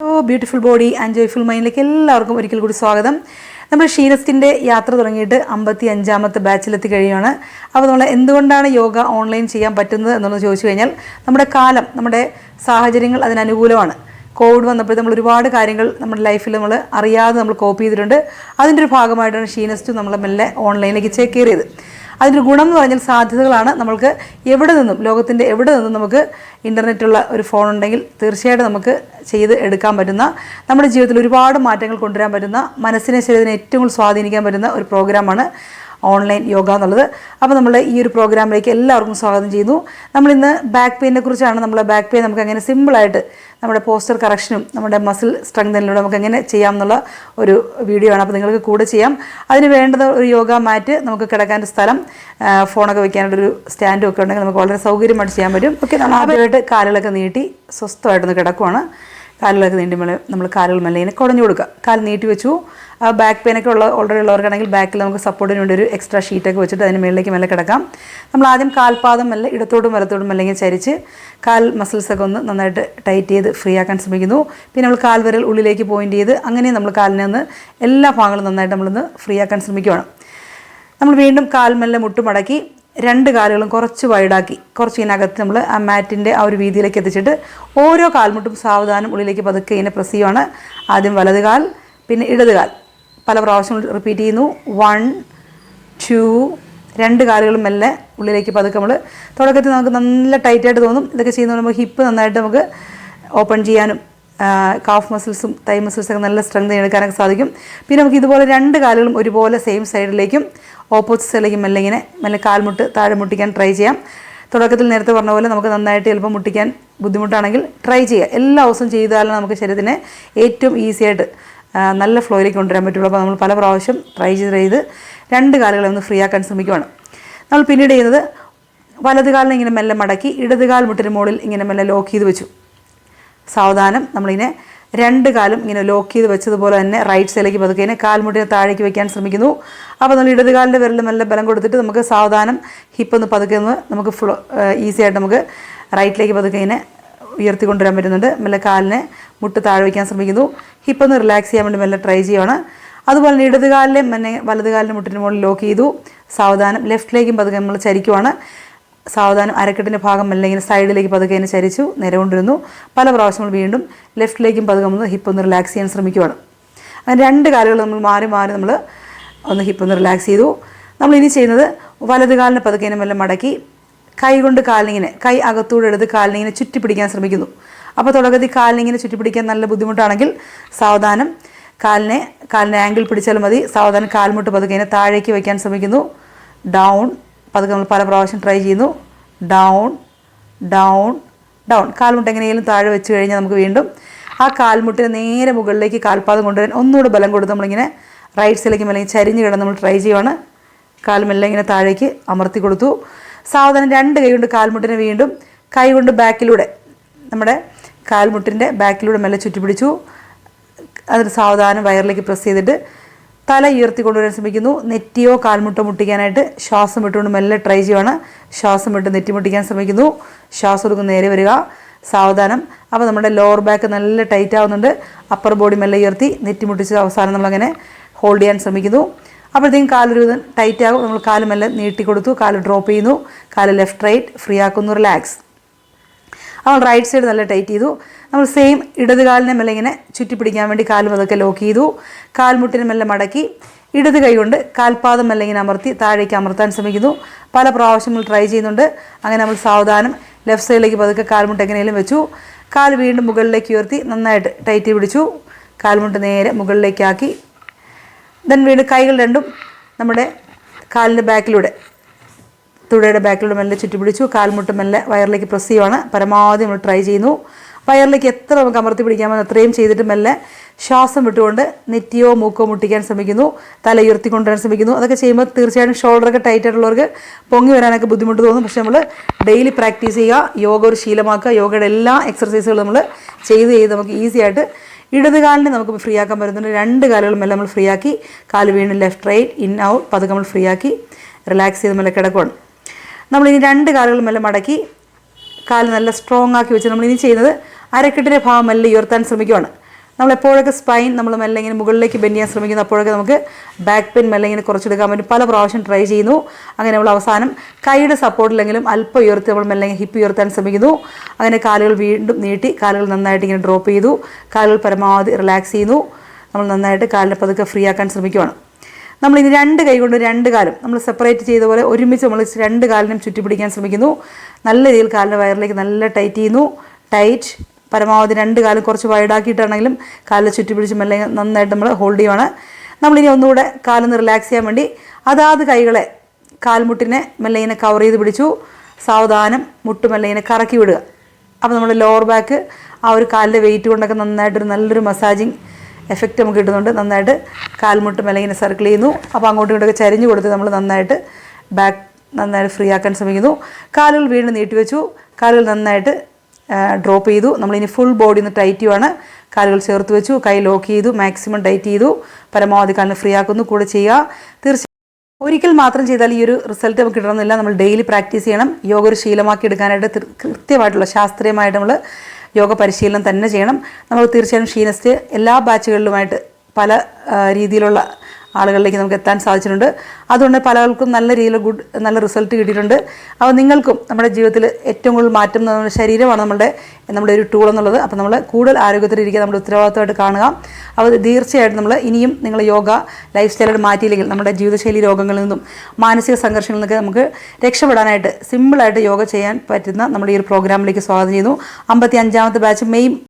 Oh beautiful body and joyful മൈൻഡിലേക്ക് എല്ലാവർക്കും ഒരിക്കൽ കൂടി സ്വാഗതം. നമ്മൾ ഷീനസ്കിന്റെ യാത്ര തുടങ്ങിയിട്ട് അമ്പത്തി അഞ്ചാമത്തെ ബാച്ചിലെത്തി കഴിയുകയാണ് അപ്പോൾ നമ്മൾ എന്തുകൊണ്ടാണ് യോഗ ഓൺലൈൻ ചെയ്യാൻ പറ്റുന്നത് എന്നുള്ളത് ചോദിച്ചു കഴിഞ്ഞാൽ നമ്മുടെ കാലം നമ്മുടെ സാഹചര്യങ്ങൾ അതിനനുകൂലമാണ് കോവിഡ് വന്നപ്പോൾ നമ്മൾ ഒരുപാട് കാര്യങ്ങൾ നമ്മുടെ ലൈഫിൽ നമ്മൾ അറിയാതെ നമ്മൾ കോപ്പ് ചെയ്തിട്ടുണ്ട്. അതിന്റെ ഒരു ഭാഗമായിട്ടാണ് ഷീനസ്റ്റ് നമ്മൾ മെല്ലെ ഓൺലൈനിലേക്ക് ചേക്കേറിയത്. അതിന്റെ ഗുണം എന്ന് പറഞ്ഞാൽ സാധ്യതകളാണ്. നമ്മൾക്ക് എവിടെ നിന്നും ലോകത്തിന്റെ എവിടെ നിന്നും നമുക്ക് ഇന്റർനെറ്റുള്ള ഒരു ഫോൺ ഉണ്ടെങ്കിൽ തീർച്ചയായിട്ടും നമുക്ക് ചെയ്ത് എടുക്കാൻ പറ്റുന്ന നമ്മുടെ ജീവിതത്തിൽ ഒരുപാട് മാറ്റങ്ങൾ കൊണ്ടുവരാൻ പറ്റുന്ന മനസ്സിനെ ശരീരത്തിനെ ഏറ്റവും കൂടുതൽ സ്വാധീനിക്കാൻ പറ്റുന്ന ഒരു പ്രോഗ്രാമാണ് ഓൺലൈൻ യോഗ എന്നുള്ളത്. അപ്പോൾ നമ്മൾ ഈ ഒരു പ്രോഗ്രാമിലേക്ക് എല്ലാവർക്കും സ്വാഗതം ചെയ്യുന്നു. നമ്മളിന്ന് ബാക്ക് പെയിനെ കുറിച്ചാണ്. നമ്മൾ ബാക്ക് പെയിൻ നമുക്ക് എങ്ങനെ സിമ്പിളായിട്ട് നമ്മുടെ പോസ്റ്റർ കറക്ഷനും നമ്മുടെ മസിൽ സ്ട്രെങ്തനിലൂടെ നമുക്ക് എങ്ങനെ ചെയ്യാം എന്നുള്ള ഒരു വീഡിയോ ആണ്. അപ്പോൾ നിങ്ങൾക്ക് കൂടെ ചെയ്യാം. അതിന് വേണ്ടത് ഒരു യോഗ മാറ്റ് നമുക്ക് കിടക്കാൻ സ്ഥലം ഫോണൊക്കെ വെക്കാനുള്ളൊരു സ്റ്റാൻഡും ഒക്കെ ഉണ്ടെങ്കിൽ നമുക്ക് വളരെ സൗകര്യമായിട്ട് ചെയ്യാൻ പറ്റും. ഓക്കെ നമ്മൾ ആദ്യമായിട്ട് കാലുകളൊക്കെ നീട്ടി സ്വസ്ഥമായിട്ടൊന്ന് കിടക്കുവാണ്. കാലുകളൊക്കെ നീണ്ടുമ്പോൾ നമ്മൾ കാലുകൾ മെല്ലെ കുടഞ്ഞു കൊടുക്കുക. കാൽ നീട്ടി വെച്ചു. ആ ബാക്ക് പെയിനൊക്കെ ഉള്ള ഓൾറെഡി ഉള്ളവർക്കാണെങ്കിൽ ബാക്കിൽ നമുക്ക് സപ്പോർട്ടിന് വേണ്ടി ഒരു എക്സ്ട്രാ ഷീറ്റൊക്കെ വെച്ചിട്ട് അതിന് മേളിലേക്ക് മെല്ലെ കിടക്കാം. നമ്മൾ ആദ്യം കാൽപാദം മെല്ലെ ഇടത്തോട്ടും വലത്തോട്ടും മെല്ലെങ്കിൽ ചരിച്ച് കാൽ മസിൽസൊക്കെ ഒന്ന് നന്നായിട്ട് ടൈറ്റ് ചെയ്ത് ഫ്രീ ആക്കാൻ ശ്രമിക്കുന്നു. പിന്നെ നമ്മൾ കാൽ വിരൽ ഉള്ളിലേക്ക് പോയിന്റ് ചെയ്ത് അങ്ങനെ നമ്മൾ കാലിനെ ഒന്ന് എല്ലാ ഭാഗങ്ങളും നന്നായിട്ട് നമ്മളൊന്ന് ഫ്രീ ആക്കാൻ ശ്രമിക്കുകയാണ് നമ്മൾ വീണ്ടും കാൽ മെല്ലെ മുട്ടുമടക്കി രണ്ട് കാലുകളും കുറച്ച് വൈഡാക്കി. കുറച്ച് ഇതിനകത്ത് നമ്മൾ ആ മാറ്റിന്റെ ആ ഒരു വീതിയിലേക്ക് എത്തിച്ചിട്ട് ഓരോ കാൽമുട്ടും സാവധാനം ഉള്ളിലേക്ക് പതുക്കെ ഇതിനെ പ്രസ് ചെയ്യുവാണ്. ആദ്യം വലത് കാൽ പിന്നെ ഇടത് കാൽ. പല പ്രാവശ്യം റിപ്പീറ്റ് ചെയ്യുന്നു. വൺ ടു രണ്ട് കാലുകളും മെല്ലെ ഉള്ളിലേക്ക് പതുക്കെ നമ്മൾ തുടക്കത്തിൽ നമുക്ക് നല്ല ടൈറ്റായിട്ട് തോന്നും. ഇതൊക്കെ ചെയ്യുന്ന നമുക്ക് ഹിപ്പ് നന്നായിട്ട് നമുക്ക് ഓപ്പൺ ചെയ്യാനും കാഫ് മസിൽസും തൈ മസിൽസൊക്കെ നല്ല സ്ട്രെങ്ത് എടുക്കാനൊക്കെ സാധിക്കും. പിന്നെ നമുക്ക് ഇതുപോലെ രണ്ട് കാലുകളും ഒരുപോലെ സെയിം സൈഡിലേക്കും ഓപ്പോസിറ്റ് സൈഡിലേക്കും മെല്ലെ ഇങ്ങനെ മെല്ലെ കാൽമുട്ട് താഴെ മുട്ടിക്കാൻ ട്രൈ ചെയ്യാം. തുടക്കത്തിൽ നേരത്തെ പറഞ്ഞ പോലെ നമുക്ക് നന്നായിട്ട് ചിലപ്പോൾ മുട്ടിക്കാൻ ബുദ്ധിമുട്ടാണെങ്കിൽ ട്രൈ ചെയ്യുക എല്ലാ ദിവസവും ചെയ്താലും നമുക്ക് ശരീരത്തിനെ ഏറ്റവും ഈസിയായിട്ട് നല്ല ഫ്ലോയിലേക്ക് കൊണ്ടുവരാൻ പറ്റുള്ളൂ. അപ്പോൾ നമ്മൾ പല പ്രാവശ്യം ട്രൈ ചെയ്ത് ചെയ്ത് രണ്ട് കാലുകളെ ഒന്ന് ഫ്രീ ആക്കാൻ ശ്രമിക്കുകയാണ് നമ്മൾ പിന്നീട് ചെയ്യുന്നത് വലത് കാലിനെ ഇങ്ങനെ മെല്ലെ മടക്കി ഇടത് കാൽ മുട്ടിന് മുകളിൽ ഇങ്ങനെ മെല്ലെ ലോക്ക് ചെയ്ത് വെച്ചു. സാവധാനം നമ്മളിങ്ങനെ രണ്ട് കാലും ഇങ്ങനെ ലോക്ക് ചെയ്ത് വെച്ചതുപോലെ തന്നെ റൈറ്റ് സൈഡിലേക്ക് പതുക്കെ കാൽമുട്ടിനെ താഴേക്ക് വെക്കാൻ ശ്രമിക്കുന്നു. അപ്പോൾ നമ്മൾ ഇടത് കാലിന്റെ വിരൽ നല്ല ബലം കൊടുത്തിട്ട് നമുക്ക് സാവധാനം ഹിപ്പ് ഒന്ന് പതുക്കെ ഒന്ന് നമുക്ക് ഫ്ലോ ഈസി ആയിട്ട് നമുക്ക് റൈറ്റിലേക്ക് പതുക്കെ ഇങ്ങനെ ഉയർത്തിക്കൊണ്ടുവരാൻ പറ്റുന്നുണ്ട്. മെല്ലെ കാലിനെ മുട്ട് താഴെ വയ്ക്കാൻ ശ്രമിക്കുന്നു. ഹിപ്പ് ഒന്ന് റിലാക്സ് ചെയ്യാൻ വേണ്ടി മെല്ലെ ട്രൈ ചെയ്യുകയാണ് അതുപോലെ തന്നെ ഇടത് കാലിലെ മെന്നെ വലത് കാലിന്റെ മുട്ടിന് മുകളിൽ ലോക്ക് ചെയ്തു. സാവധാനം ലെഫ്റ്റിലേക്കും പതുക്കെ നമ്മൾ ചരിക്കുവാണ്. സാവധാനം അരക്കെട്ടിന്റെ ഭാഗം അല്ലെങ്കിൽ ഇങ്ങനെ സൈഡിലേക്ക് പതുക്കെ അതിനെ ചരിച്ചു നേരെ കൊണ്ടിരുന്നു പല പ്രാവശ്യങ്ങൾ വീണ്ടും ലെഫ്റ്റിലേക്കും പതുക്കെ ഒന്ന് ഹിപ്പ് ഒന്ന് റിലാക്സ് ചെയ്യാൻ ശ്രമിക്കുവാണ്. അങ്ങനെ രണ്ട് കാലുകൾ നമ്മൾ മാറി മാറി നമ്മൾ ഒന്ന് ഹിപ്പ് ഒന്ന് റിലാക്സ് ചെയ്തു. നമ്മൾ ഇനി ചെയ്യുന്നത് വലത് കാലിനെ പതുക്കെ മെല്ലെ മടക്കി കൈ കൊണ്ട് കാലിനിങ്ങനെ കൈ അകത്തൂടെ എടുത്ത് കാലിനിങ്ങനെ ചുറ്റി പിടിക്കാൻ ശ്രമിക്കുന്നു. അപ്പോൾ തുടക്കത്തിൽ കാലിനിങ്ങനെ ചുറ്റി പിടിക്കാൻ നല്ല ബുദ്ധിമുട്ടാണെങ്കിൽ സാവധാനം കാലിനെ കാലിനെ ആംഗിൾ പിടിച്ചാൽ മതി. സാവധാനം കാൽമുട്ട് പതുക്കെ താഴേക്ക് വയ്ക്കാൻ ശ്രമിക്കുന്നു. ഡൗൺ പതുക്കെ നമ്മൾ പല പ്രാവശ്യം ട്രൈ ചെയ്യുന്നു. ഡൗൺ ഡൗൺ ഡൗൺ കാൽമുട്ട് എങ്ങനെയെങ്കിലും താഴെ വെച്ച് കഴിഞ്ഞാൽ നമുക്ക് വീണ്ടും ആ കാൽമുട്ടിനെ നേരെ മുകളിലേക്ക് കാൽപാദം കൊണ്ടുവരാൻ ഒന്നുകൂടെ ബലം കൊടുത്ത് നമ്മളിങ്ങനെ റൈറ്റ് സൈഡിലേക്ക് അല്ലെങ്കിൽ ചരിഞ്ഞ് കിടന്ന് നമ്മൾ ട്രൈ ചെയ്യുവാണ്. കാൽമെല്ലാം ഇങ്ങനെ താഴേക്ക് അമർത്തി കൊടുത്തു. സാവധാനം രണ്ട് കൈ കൊണ്ട് കാൽമുട്ടിനെ വീണ്ടും കൈ കൊണ്ട് ബാക്കിലൂടെ നമ്മുടെ കാൽമുട്ടിന്റെ ബാക്കിലൂടെ മെല്ലെ ചുറ്റി പിടിച്ചു അതിന് സാവധാനം വയറിലേക്ക് പ്രസ് ചെയ്തിട്ട് തല ഉയർത്തിക്കൊണ്ട് കൊണ്ടുവരാൻ ശ്രമിക്കുന്നു. നെറ്റിയോ കാൽമുട്ടോ മുട്ടിക്കാനായിട്ട് ശ്വാസം വിട്ടുകൊണ്ട് മെല്ലെ ട്രൈ ചെയ്യുവാണ്. ശ്വാസം വിട്ട് നെറ്റി മുട്ടിക്കാൻ ശ്രമിക്കുന്നു. ശ്വാസം എടുക്കുന്ന നേരെ വരിക. സാവധാനം. അപ്പോൾ നമ്മുടെ ലോവർ ബാക്ക് നല്ല ടൈറ്റ് ആവുന്നുണ്ട്. അപ്പർ ബോഡി മെല്ലെ ഉയർത്തി നെറ്റി മുട്ടിച്ച് അവസാനം നമ്മളങ്ങനെ ഹോൾഡ് ചെയ്യാൻ ശ്രമിക്കുന്നു. അപ്പോഴത്തേക്കും കാലൊരു ടൈറ്റ് ആകും. നമ്മൾ കാൽ മെല്ലെ നീട്ടി കൊടുത്തു. കാൽ ഡ്രോപ്പ് ചെയ്യുന്നു. കാൽ ലെഫ്റ്റ് റൈറ്റ് ഫ്രീ ആക്കുന്നു. റിലാക്സ് അവൾ റൈറ്റ് സൈഡ് നല്ല ടൈറ്റ് ചെയ്തു. നമ്മൾ സെയിം ഇടത് കാലിനെ മെല്ലെ ഇങ്ങനെ ചുറ്റി പിടിക്കാൻ വേണ്ടി കാലും അതൊക്കെ ലോക്ക് ചെയ്തു. കാൽമുട്ടിനെ മെല്ലെ മടക്കി. ഇടത് കൈ കൊണ്ട് കാൽപാദം മെല്ലെ ഇങ്ങനെ അമർത്തി താഴേക്ക് അമർത്താൻ ശ്രമിക്കുന്നു. പല പ്രാവശ്യങ്ങൾ ട്രൈ ചെയ്യുന്നുണ്ട്. അങ്ങനെ നമ്മൾ സാവധാനം ലെഫ്റ്റ് സൈഡിലേക്ക് പതുക്കെ കാൽമുട്ട് എങ്ങനെയും വെച്ചു. കാൽ വീണ്ടും മുകളിലേക്ക് ഉയർത്തി നന്നായിട്ട് ടൈറ്റ് പിടിച്ചു. കാൽമുട്ട് നേരെ മുകളിലേക്കാക്കി. ദെൻ വീണ്ടും കൈകൾ രണ്ടും നമ്മുടെ കാലിന്റെ ബാക്കിലൂടെ തുടയുടെ ബാക്കിലൂടെ മെല്ലെ ചുറ്റി പിടിച്ചു കാൽമുട്ട് മെല്ലെ വയറിലേക്ക് പ്രസ് ചെയ്യുവാണ്. പരമാവധി നമ്മൾ ട്രൈ ചെയ്യുന്നു. വയറിലേക്ക് എത്ര നമുക്ക് അമർത്തി പിടിക്കാമെന്ന് അത്രയും ചെയ്തിട്ട് മെല്ലെ ശ്വാസം വിട്ടുകൊണ്ട് നെറ്റിയോ മൂക്കോ മുട്ടിക്കാൻ ശ്രമിക്കുന്നു. തല ഉയർത്തിക്കൊണ്ടുവരാൻ ശ്രമിക്കുന്നു. അതൊക്കെ ചെയ്യുമ്പോൾ തീർച്ചയായിട്ടും ഷോൾഡറൊക്കെ ടൈറ്റ് ആയിട്ടുള്ളവർക്ക് പൊങ്ങി വരാനൊക്കെ ബുദ്ധിമുട്ട് തോന്നും. പക്ഷെ നമ്മൾ ഡെയിലി പ്രാക്ടീസ് ചെയ്യുക യോഗ ഒരു ശീലമാക്കുക യോഗയുടെ എല്ലാ എക്സർസൈസുകളും നമ്മൾ ചെയ്ത് ചെയ്ത് നമുക്ക് ഈസി ആയിട്ട് ഇടത് കാലിനെ നമുക്ക് ഫ്രീ ആക്കാൻ പറ്റുന്നുണ്ട്. രണ്ട് കാലുകളും എല്ലാം നമ്മൾ ഫ്രീ ആക്കി. കാൽ വീണ് ലെഫ്റ്റ് റൈറ്റ് ഇൻ ഔട്ട് പതുക്കെ നമ്മൾ ഫ്രീ ആക്കി. റിലാക്സ് ചെയ്ത് മെല്ലെ കിടക്കുകയാണ് നമ്മളിനി രണ്ട് കാലുകളും എല്ലാം മടക്കി കാൽ നല്ല സ്ട്രോങ് ആക്കി വെച്ച് നമ്മളിനി ചെയ്യുന്നത് അരക്കെട്ടിന്റെ ഭാഗം മെല്ലെ ഉയർത്താൻ ശ്രമിക്കുകയാണ് നമ്മൾ എപ്പോഴൊക്കെ സ്പൈൻ നമ്മൾ മെല്ലെ ഇങ്ങനെ മുകളിലേക്ക് ബെൻഡ് ചെയ്യാൻ ശ്രമിക്കുന്നു അപ്പോഴൊക്കെ നമുക്ക് ബാക്ക് പെയിൻ മെല്ലെ ഇങ്ങനെ കുറച്ചെടുക്കാൻ വേണ്ടി പല പ്രാവശ്യം ട്രൈ ചെയ്യുന്നു. അങ്ങനെ നമ്മൾ അവസാനം കൈയുടെ സപ്പോർട്ടിലെങ്കിലും അല്പം ഉയർത്തി നമ്മൾ മെല്ലെ ഹിപ്പ് ഉയർത്താൻ ശ്രമിക്കുന്നു. അങ്ങനെ കാലുകൾ വീണ്ടും നീട്ടി കാലുകൾ നന്നായിട്ട് ഇങ്ങനെ ഡ്രോപ്പ് ചെയ്തു. കാലുകൾ പരമാവധി റിലാക്സ് ചെയ്യുന്നു. നമ്മൾ നന്നായിട്ട് കാലിനെ പതുക്കെ ഫ്രീ ആക്കാൻ ശ്രമിക്കുവാണ്. നമ്മൾ ഇനി രണ്ട് കൈ കൊണ്ട് രണ്ട് കാലും നമ്മൾ സെപ്പറേറ്റ് ചെയ്ത പോലെ ഒരുമിച്ച് നമ്മൾ രണ്ട് കാലിനും ചുറ്റി പിടിക്കാൻ ശ്രമിക്കുന്നു. നല്ല രീതിയിൽ കാലിന്റെ വയറിലേക്ക് നല്ല ടൈറ്റ് ചെയ്യുന്നു. ടൈറ്റ് പരമാവധി രണ്ട് കാലും കുറച്ച് വൈഡാക്കിയിട്ടാണെങ്കിലും കാലിൽ ചുറ്റി പിടിച്ച് മെല്ലെ നന്നായിട്ട് നമ്മൾ ഹോൾഡ് ചെയ്യുവാണ്. നമ്മളിനി ഒന്നുകൂടെ കാലൊന്ന് റിലാക്സ് ചെയ്യാൻ വേണ്ടി അതാത് കൈകളെ കാൽമുട്ടിനെ മെല്ലെ ഇങ്ങനെ കവർ ചെയ്ത് പിടിച്ചു. സാവധാനം മുട്ട് മെല്ലെ ഇങ്ങനെ കറക്കി വിടുക. അപ്പോൾ നമ്മൾ ലോവർ ബാക്ക് ആ ഒരു കാലിന്റെ വെയിറ്റ് കൊണ്ടൊക്കെ നന്നായിട്ടൊരു നല്ലൊരു മസാജിങ് എഫക്റ്റ് നമുക്ക് കിട്ടുന്നുണ്ട്. നന്നായിട്ട് കാൽമുട്ട് മേലെ സർക്കിൾ ചെയ്യുന്നു. അപ്പോൾ അങ്ങോട്ടും ഇങ്ങോട്ടൊക്കെ ചരിഞ്ഞു കൊടുത്ത് നമ്മൾ നന്നായിട്ട് ബാക്ക് നന്നായിട്ട് ഫ്രീ ആക്കാൻ ശ്രമിക്കുന്നു. കാലുകൾ വീണ്ടും നീട്ടിവെച്ചു കാലുകൾ നന്നായിട്ട് ഡ്രോപ്പ് ചെയ്തു. നമ്മളിനി ഫുൾ ബോഡി ഒന്ന് ടൈറ്റ് ചെയ്യുവാണ്. കാലുകൾ ചേർത്ത് വെച്ചു. കൈ ലോക്ക് ചെയ്തു. മാക്സിമം ടൈറ്റ് ചെയ്തു. പരമാവധി കാലിന് ഫ്രീ ആക്കുന്നു. കൂടെ ചെയ്യുക. തീർച്ചയായും ഒരിക്കൽ മാത്രം ചെയ്താൽ ഈ ഒരു റിസൾട്ട് നമുക്ക് കിട്ടണമെന്നില്ല. നമ്മൾ ഡെയിലി പ്രാക്ടീസ് ചെയ്യണം. യോഗ ഒരു ശീലമാക്കി എടുക്കാനായിട്ട് കൃത്യമായിട്ടുള്ള ശാസ്ത്രീയമായിട്ട് നമ്മൾ യോഗ പരിശീലനം തന്നെ ചെയ്യണം. നമുക്ക് തീർച്ചയായും ഷീനസ്റ്റ് എല്ലാ ബാച്ചുകളിലുമായിട്ട് പല രീതിയിലുള്ള ആളുകളിലേക്ക് നമുക്ക് എത്താൻ സാധിച്ചിട്ടുണ്ട്. അതുകൊണ്ട് പലർക്കും നല്ല രീതിയിൽ ഗുഡ് നല്ല റിസൾട്ട് കിട്ടിയിട്ടുണ്ട്. അപ്പോൾ നിങ്ങൾക്കും നമ്മുടെ ജീവിതത്തിൽ ഏറ്റവും കൂടുതൽ മാറ്റം നമ്മുടെ ശരീരമാണ് നമ്മുടെ നമ്മുടെ ഒരു ടൂൾ എന്നുള്ളത്. അപ്പോൾ നമ്മൾ കൂടുതൽ ആരോഗ്യത്തിലിരിക്കുക നമ്മുടെ ഉത്തരവാദിത്തമായിട്ട് കാണുക. അപ്പോൾ തീർച്ചയായിട്ടും നമ്മൾ ഇനിയും നിങ്ങൾ യോഗ ലൈഫ് സ്റ്റൈലായിട്ട് മാറ്റിയില്ലെങ്കിൽ നമ്മുടെ ജീവിതശൈലി രോഗങ്ങളിൽ നിന്നും മാനസിക സംഘർഷങ്ങളിൽ നിന്നൊക്കെ നമുക്ക് രക്ഷപ്പെടാനായിട്ട് സിമ്പിളായിട്ട് യോഗ ചെയ്യാൻ പറ്റുന്ന നമ്മുടെ ഈ ഒരു പ്രോഗ്രാമിലേക്ക് സ്വാഗതം ചെയ്യുന്നു. അമ്പത്തി അഞ്ചാമത്തെ ബാച്ച് മെയ്